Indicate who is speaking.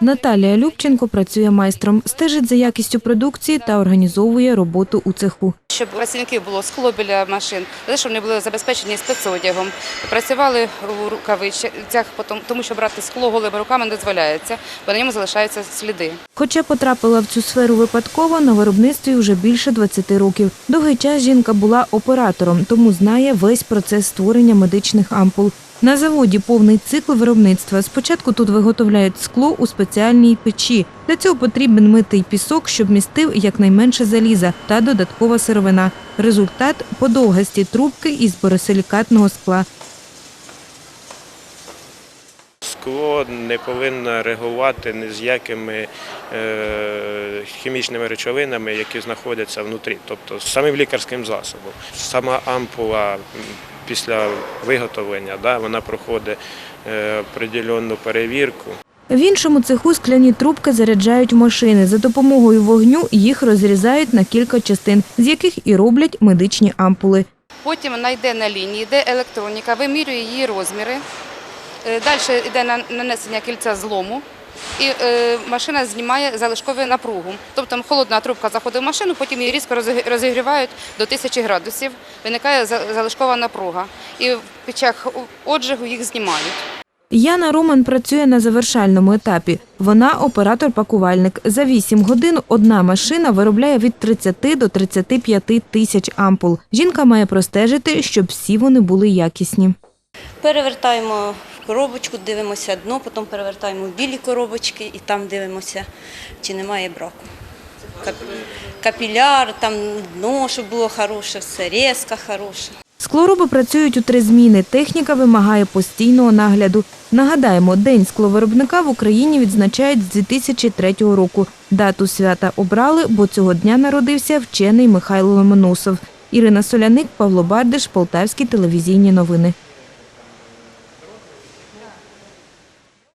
Speaker 1: Наталія Любченко працює майстром, стежить за якістю продукції та організовує роботу у цеху.
Speaker 2: Щоб працівників було скло біля машин, щоб вони були забезпечені спецодягом. Працювали у рукавицях, тому що брати скло голими руками не дозволяється, бо на ньому залишаються сліди.
Speaker 1: Хоча потрапила в цю сферу випадково, на виробництві вже більше 20 років. Довгий час жінка була оператором, тому знає весь процес створення медичних ампул. На заводі повний цикл виробництва. Спочатку тут виготовляють скло у спеціальній печі. Для цього потрібен митий пісок, щоб містив якнайменше заліза та додаткова сировина. Результат – подовгасті трубки із боросилікатного скла.
Speaker 3: Скло не повинно реагувати ні з якими е, хімічними речовинами, які знаходяться внутрі, тобто самим лікарським засобом. Сама ампула після виготовлення да, вона проходить е, определенну перевірку.
Speaker 1: В іншому цеху скляні трубки заряджають машини. За допомогою вогню їх розрізають на кілька частин, з яких і роблять медичні ампули.
Speaker 2: Потім вона йде на лінії, йде електроніка, вимірює її розміри. Далі йде на- нанесення кільця злому. І е, машина знімає залишкову напругу. Тобто холодна трубка заходить в машину, потім її різко розігрівають до 1000 градусів, виникає за- залишкова напруга. І в печах оджигу їх знімають.
Speaker 1: Яна Роман працює на завершальному етапі. Вона оператор-пакувальник. За 8 годин одна машина виробляє від 30 до 35 тисяч ампул. Жінка має простежити, щоб всі вони були якісні.
Speaker 4: Перевертаємо коробочку, дивимося дно, потім перевертаємо в білі коробочки і там дивимося, чи немає браку. Капіляр, там дно, щоб було хороше, все, резка хороша.
Speaker 1: Склоруби працюють у три зміни. Техніка вимагає постійного нагляду. Нагадаємо, День скловиробника в Україні відзначають з 2003 року. Дату свята обрали, бо цього дня народився вчений Михайло Ломоносов. Ірина Соляник, Павло Бардиш, Полтавські телевізійні новини.